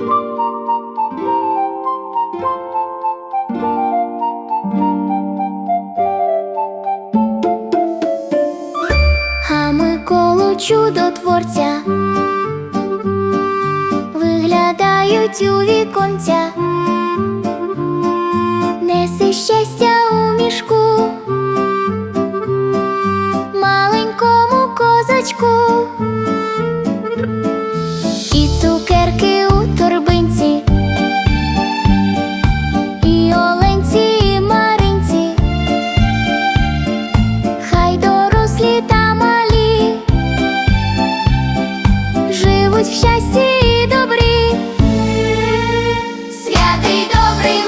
А ми коло чудотворця виглядають у віконця, неси щастя у мішку, маленькому козачку. І цукерки. cream.